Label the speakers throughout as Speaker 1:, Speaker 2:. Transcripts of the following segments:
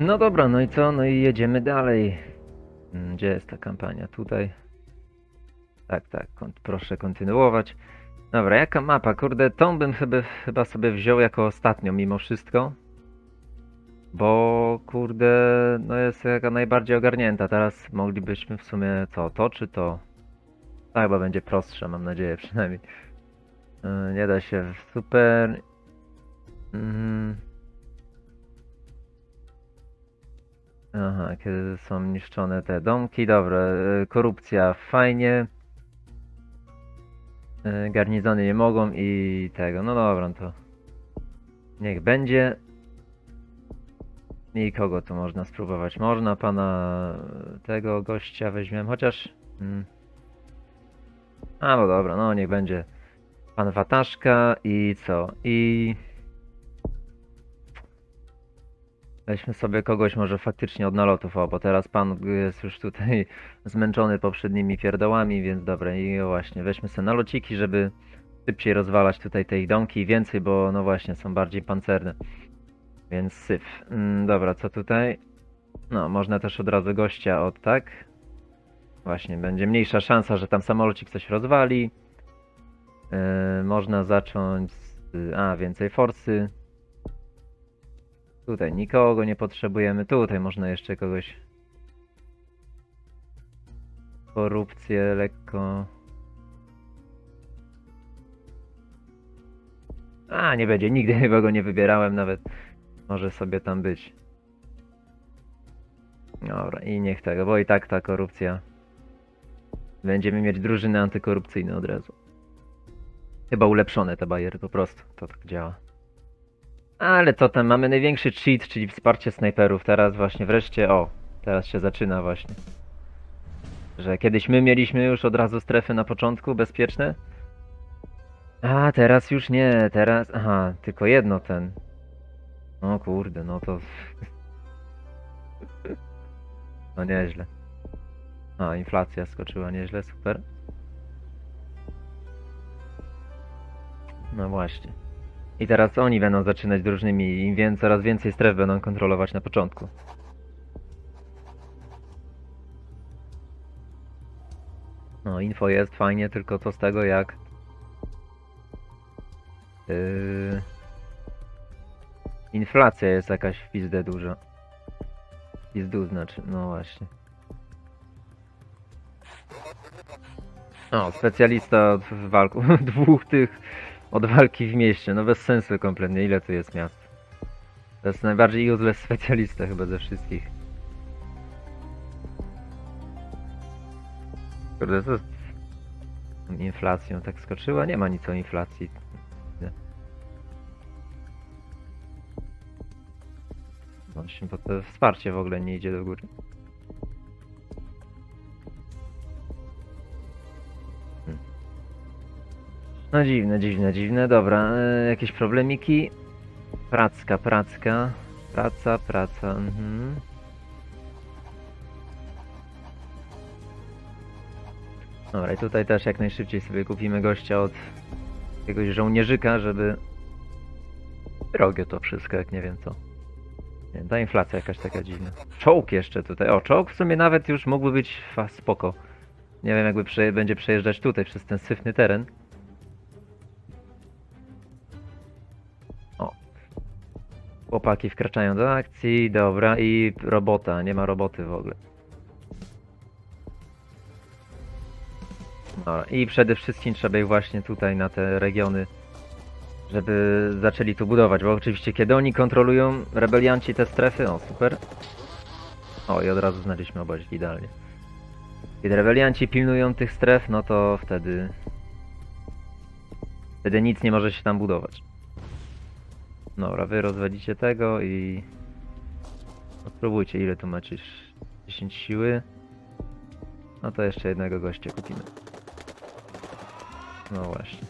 Speaker 1: No dobra, no i co? No i jedziemy dalej. Mm, Gdzie jest ta kampania? Tutaj. Tak, tak, proszę kontynuować. Dobra, jaka mapa? Kurde, tą bym chyba, chyba sobie wziął jako ostatnią mimo wszystko. Bo kurde, no jest jaka najbardziej ogarnięta. Teraz moglibyśmy w sumie co, to czy to? Tak, chyba będzie prostsze, mam nadzieję przynajmniej. Yy, Nie da się super. Mhm. Aha, kiedy są niszczone te domki, dobra, y, korupcja fajnie. Y, Garnizony nie mogą i tego, no dobra, no to niech będzie. I kogo tu można spróbować? Można pana y, tego gościa weźmiemy, chociaż... Mm. A, no dobra, no niech będzie pan Wataszka i co? I... Weźmy sobie kogoś może faktycznie od nalotów, o, bo teraz pan jest już tutaj zmęczony poprzednimi pierdołami, więc dobra, i właśnie, weźmy sobie nalociki, żeby szybciej rozwalać tutaj te ich domki i więcej, bo no właśnie, są bardziej pancerne. Więc syf. Mm, dobra, co tutaj? No, można też od razu gościa od, tak? Właśnie, będzie mniejsza szansa, że tam samolocik coś rozwali. Yy, można zacząć z, a, więcej forsy. Tutaj nikogo nie potrzebujemy. Tutaj można jeszcze kogoś. Korupcję lekko. A, nie będzie. Nigdy chyba go nie wybierałem nawet. Może sobie tam być. Dobra, i niech tego, bo i tak ta korupcja. Będziemy mieć drużyny antykorupcyjne od razu. Chyba ulepszone te bajery, po prostu. To tak działa. Ale co tam, mamy największy cheat, czyli wsparcie snajperów. Teraz właśnie wreszcie, o, teraz się zaczyna właśnie. Że kiedyś my mieliśmy już od razu strefy na początku bezpieczne. A, teraz już nie, teraz, aha, tylko jedno ten. No kurde, no to... No nieźle. A, inflacja skoczyła nieźle, super. No właśnie. I teraz oni będą zaczynać drużnymi, im więcej, coraz więcej stref będą kontrolować na początku. No, info jest fajnie, tylko co z tego jak... Yy... Inflacja jest jakaś w pizdę duża. Pizdu znaczy, no właśnie. O, specjalista od walku, dwóch tych od walki w mieście, no bez sensu kompletnie, ile tu jest miast? To jest najbardziej useless specjalista chyba ze wszystkich. Kurde, co z inflacją tak skoczyła? Nie ma nic o inflacji. Nie. Właśnie, bo to wsparcie w ogóle nie idzie do góry. No dziwne, dziwne, dziwne. Dobra, e, jakieś problemiki? Pracka, pracka. Praca, praca, mhm. Dobra, i tutaj też jak najszybciej sobie kupimy gościa od jakiegoś żołnierzyka, żeby... Drogie to wszystko, jak nie wiem co. Nie, ta inflacja jakaś taka dziwna. Czołg jeszcze tutaj. O, czołg w sumie nawet już mógłby być fa, spoko. Nie wiem, jakby przeje, będzie przejeżdżać tutaj przez ten syfny teren. Chłopaki wkraczają do akcji, dobra, i robota, nie ma roboty w ogóle. No i przede wszystkim trzeba ich właśnie tutaj na te regiony, żeby zaczęli tu budować, bo oczywiście kiedy oni kontrolują rebelianci te strefy, o super. O i od razu znaleźliśmy obozik, idealnie. Kiedy rebelianci pilnują tych stref, no to wtedy... Wtedy nic nie może się tam budować. Dobra, wy rozwalicie tego i... No spróbujcie, ile tu macie? 10 siły. No to jeszcze jednego gościa kupimy. No właśnie.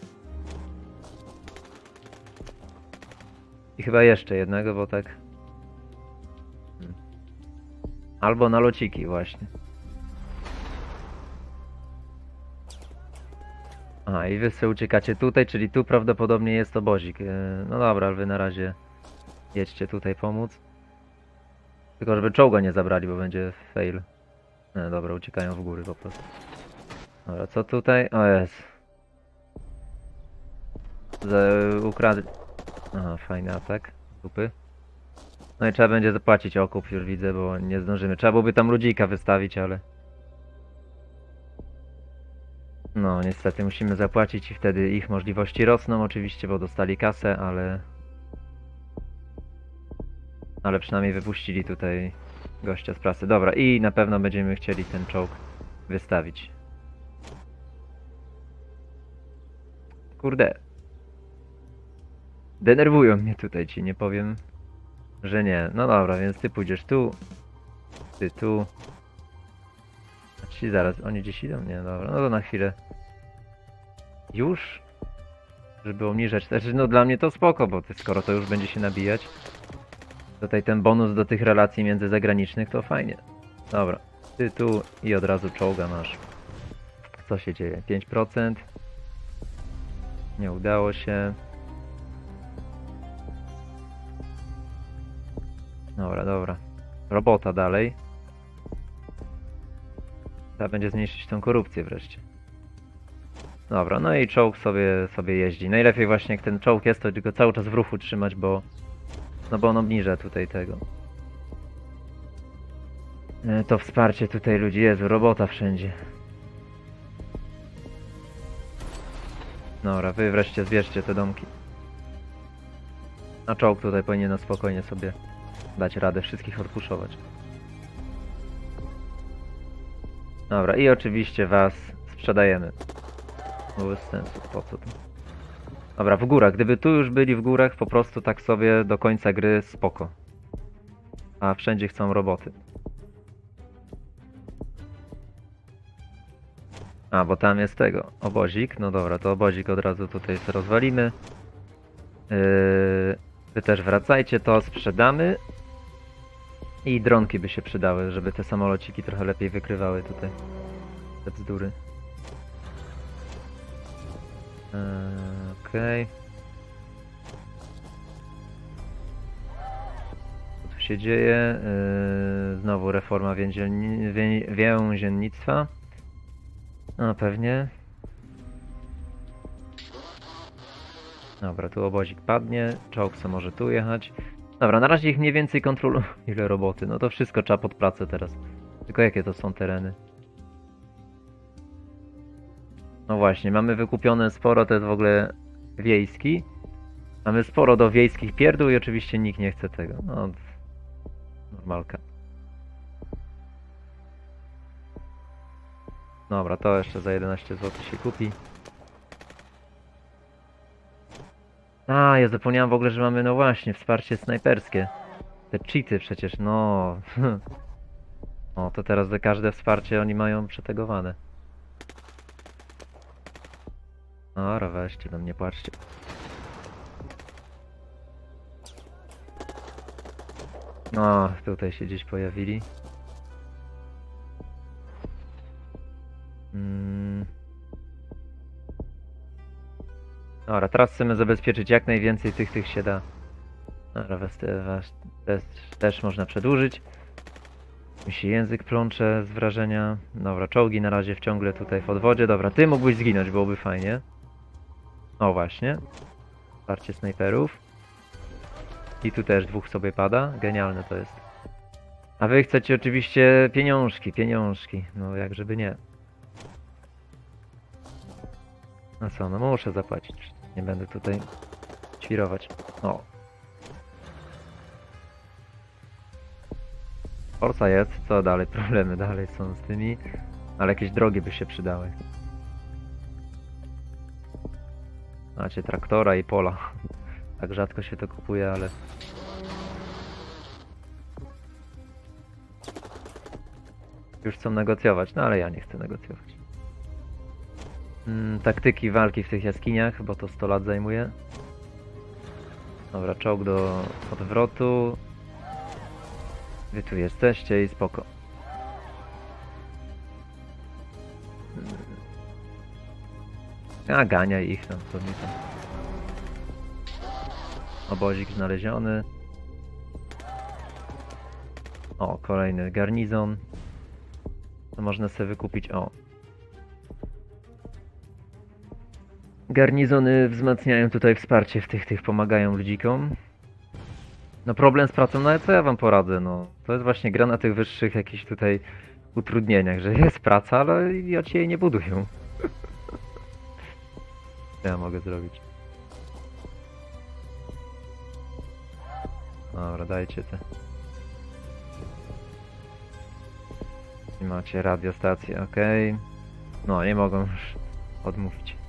Speaker 1: I chyba jeszcze jednego, bo tak... Hmm. Albo na lociki właśnie. A, i wy sobie uciekacie tutaj, czyli tu prawdopodobnie jest obozik. E, No dobra, ale wy na razie jedźcie tutaj pomóc. Tylko żeby czołga nie zabrali, bo będzie fail. Nie, dobra, uciekają w góry po prostu. Dobra, co tutaj? O jest. Z ukradli. Aha, fajny atak. Dupy. No i trzeba będzie zapłacić okup, już widzę, bo nie zdążymy. Trzeba byłoby tam ludzika wystawić, ale... No, niestety musimy zapłacić i wtedy ich możliwości rosną oczywiście, bo dostali kasę, ale... Ale przynajmniej wypuścili tutaj gościa z prasy. Dobra, i na pewno będziemy chcieli ten czołg wystawić. Kurde. Denerwują mnie tutaj ci, nie powiem, że nie. No dobra, więc ty pójdziesz tu, ty tu. Ci zaraz, oni gdzieś idą? Nie, dobra, no to na chwilę. Już? Żeby obniżać, znaczy no dla mnie to spoko, bo ty, skoro to już będzie się nabijać, tutaj ten bonus do tych relacji międzyzagranicznych to fajnie. Dobra, ty tu i od razu czołga masz. Co się dzieje? 5%. Nie udało się. Dobra, dobra. Robota dalej. Trzeba będzie zmniejszyć tą korupcję wreszcie. Dobra, no i czołg sobie, sobie jeździ. Najlepiej właśnie jak ten czołg jest, to tylko cały czas w ruchu trzymać, bo... No bo on obniża tutaj tego. E, To wsparcie tutaj ludzi, Jezu, robota wszędzie. Dobra, wy wreszcie zbierzcie te domki. A czołg tutaj powinien na spokojnie sobie dać radę wszystkich odpuszować. Dobra, i oczywiście was sprzedajemy. Bo bez sensu, po co to? Dobra, w górach. Gdyby tu już byli w górach, po prostu tak sobie do końca gry spoko. A wszędzie chcą roboty. A, bo tam jest tego, obozik. No dobra, to obozik od razu tutaj sobie rozwalimy. Yy, wy też wracajcie, to sprzedamy. I dronki by się przydały, żeby te samolociki trochę lepiej wykrywały tutaj te bzdury. Eee, Okej. Co tu się dzieje? Eee, znowu reforma więzienni- wię- więziennictwa. No pewnie. Dobra, tu obozik padnie, czołg co może tu jechać. Dobra, na razie ich mniej więcej kontroluję. Ile roboty? No to wszystko trzeba pod pracę teraz. Tylko jakie to są tereny? No właśnie, mamy wykupione sporo, to jest w ogóle wiejski. Mamy sporo do wiejskich pierdół i oczywiście nikt nie chce tego. No, normalka. Dobra, to jeszcze za 11 zł się kupi. A, ja zapomniałem w ogóle, że mamy, no właśnie, wsparcie snajperskie. Te cheaty przecież, no. O, to teraz za każde wsparcie oni mają przetegowane. Dobra, weźcie tam, nie płaczcie. No, tutaj się gdzieś pojawili. Dobra, teraz chcemy zabezpieczyć jak najwięcej tych, tych się da. Dobra, was, was też, też można przedłużyć. Mi się język plącze z wrażenia. Dobra, czołgi na razie w ciągle tutaj w odwodzie. Dobra, ty mógłbyś zginąć, byłoby fajnie. O właśnie. Wsparcie snajperów. I tu też dwóch sobie pada. Genialne to jest. A wy chcecie oczywiście pieniążki, pieniążki. No jak żeby nie. No co, no muszę zapłacić. Nie będę tutaj świrować. O. Forsa jest, co dalej? Problemy dalej są z tymi. Ale jakieś drogi by się przydały. Macie traktora i pola. Tak rzadko się to kupuje, ale... Już chcą negocjować, no ale ja nie chcę negocjować. Mm, taktyki walki w tych jaskiniach, bo to 100 lat zajmuje. Dobra, czołg do odwrotu. Wy tu jesteście i spoko. A gania ich tam, co mi tam. Obozik znaleziony. O, kolejny garnizon. To można sobie wykupić. O. Garnizony wzmacniają tutaj wsparcie w tych, tych pomagają ludzikom. No problem z pracą, no ale co ja wam poradzę, no. To jest właśnie gra na tych wyższych jakichś tutaj utrudnieniach, że jest praca, ale ja ci jej nie buduję. Co ja mogę zrobić? Dobra, dajcie te. I macie radiostację, ok. No, nie mogą już odmówić.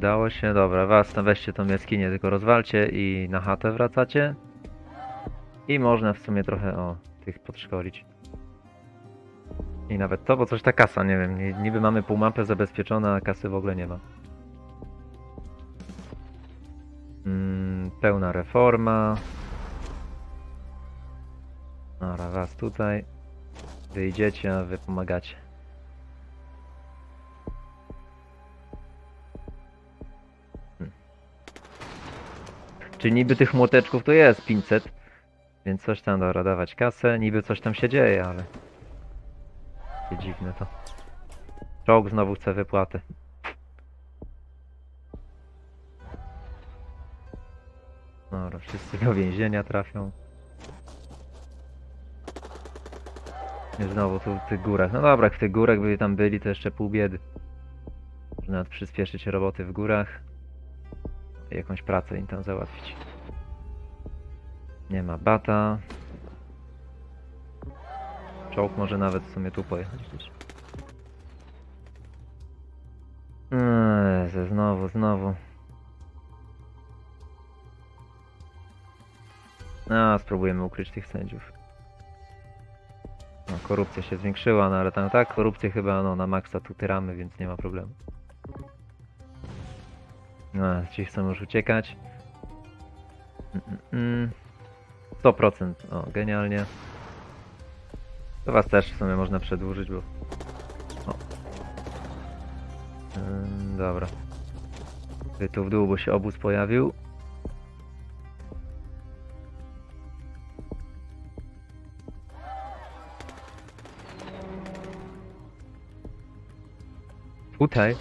Speaker 1: Udało się, dobra, was tam weźcie tą jaskinię, tylko rozwalcie i na chatę wracacie. I można w sumie trochę, o, tych podszkolić. I nawet to, bo coś ta kasa, nie wiem, ni- niby mamy półmapę zabezpieczona, a kasy w ogóle nie ma. Mm, pełna reforma. Dobra, was tutaj. Wy idziecie, a wy pomagacie. Czy niby tych młoteczków to jest 500, więc coś tam dobra, dawać kasę, niby coś tam się dzieje, ale... Dziwne to. Czołg znowu chce wypłaty. Dobra, wszyscy do więzienia trafią. I Znowu tu w tych górach. No dobra, w tych górach by tam byli, to jeszcze pół biedy. Można przyspieszyć roboty w górach. Jakąś pracę im tam załatwić. Nie ma bata. Czołg może nawet w sumie tu pojechać gdzieś. Eee, znowu, znowu. A, spróbujemy ukryć tych sędziów. No, korupcja się zwiększyła, no ale tam tak, korupcję chyba no, na maksa tu tyramy, więc nie ma problemu. No, ci chcą już uciekać. Mm, mm, mm. 100%, o, genialnie. To was też w sumie można przedłużyć, bo... O. Dobra. Wy tu w dół, bo się obóz pojawił. Tutaj?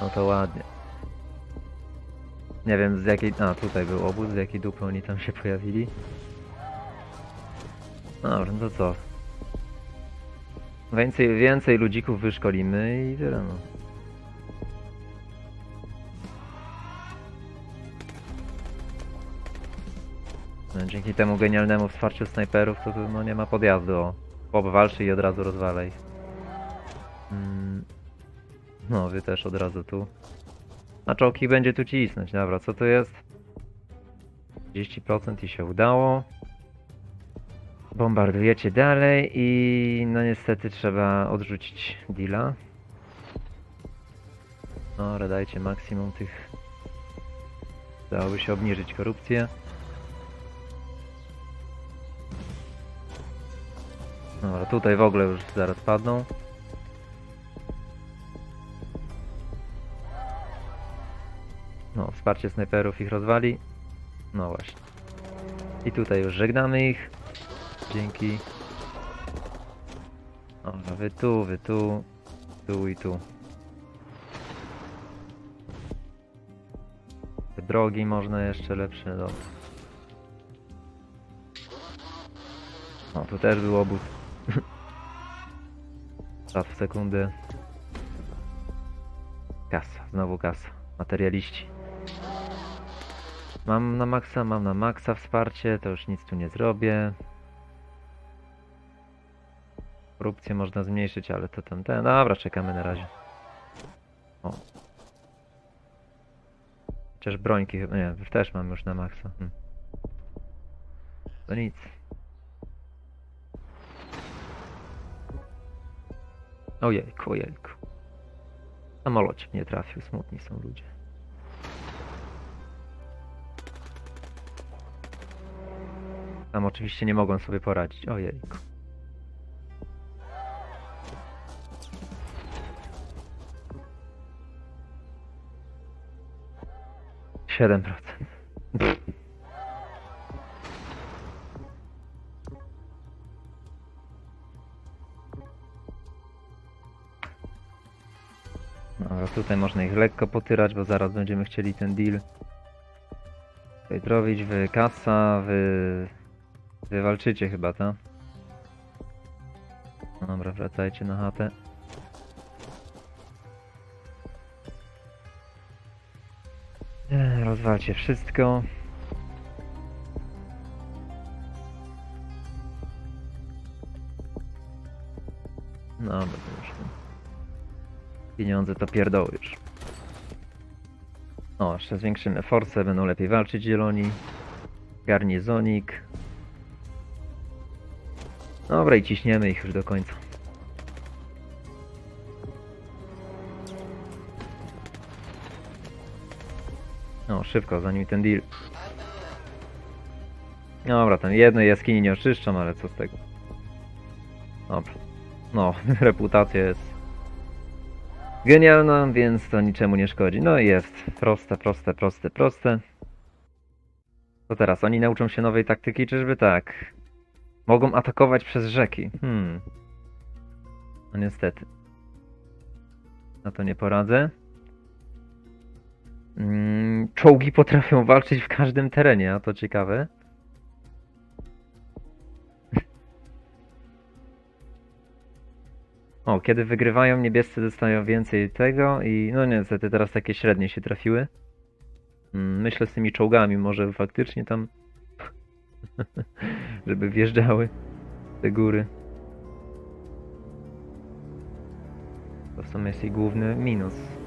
Speaker 1: No to ładnie. Nie wiem z jakiej... A, tutaj był obóz, z jakiej dupy oni tam się pojawili. No no to co? Więcej, więcej ludzików wyszkolimy i tyle no. No, Dzięki temu genialnemu wsparciu snajperów to no, nie ma podjazdu. O. I od razu rozwala ich. Mm. No, wy też od razu tu. A czołki będzie tu cisnąć. Dobra, co to jest? 30% i się udało. Bombardujecie dalej i no niestety trzeba odrzucić deala. No, dajcie maksimum tych. Dałoby się obniżyć korupcję. Dobra, tutaj w ogóle już zaraz padną. Wsparcie snajperów ich rozwali. No właśnie. I tutaj już żegnamy ich. Dzięki. Dobra, wy tu, wy tu, tu i tu. Drogi można jeszcze lepsze, dobra. O, tu też był obóz. Raz w sekundę. Kasa, znowu kasa. Materialiści. Mam na maksa, mam na maksa wsparcie, to już nic tu nie zrobię. Korupcję można zmniejszyć, ale to ten, ten. Dobra, czekamy na razie. O. Chociaż brońki chyba, nie, też mam już na maksa. Hm. To nic. Ojejku, ojejku. Samolocik nie trafił, smutni są ludzie. Tam oczywiście nie mogą sobie poradzić. Ojejku. 7%. Dobra, tutaj można ich lekko potyrać, bo zaraz będziemy chcieli ten deal zrobić. Wy kasa, wy... Wy walczycie chyba, tak? Dobra, wracajcie na chatę. Eee, Rozwalcie wszystko. No, to już. Pieniądze to pierdoły już. O, jeszcze zwiększymy force, będą lepiej walczyć zieloni. Garnizonik. Dobra i ciśniemy ich już do końca. No, szybko, zanim ten deal. Dobra, tam jednej jaskini nie oczyszczam, ale co z tego. Dobra. No, reputacja jest genialna, więc to niczemu nie szkodzi. No i jest. Proste, proste, proste, proste. To teraz, oni nauczą się nowej taktyki, czyżby tak? Mogą atakować przez rzeki. Hmm. No niestety. Na to nie poradzę. Mm, czołgi potrafią walczyć w każdym terenie, a to ciekawe. O, kiedy wygrywają, niebiescy dostają więcej tego i no niestety teraz takie średnie się trafiły. Mm, Myślę z tymi czołgami może faktycznie tam żeby wjeżdżały te góry. To w sumie jest jej główny minus.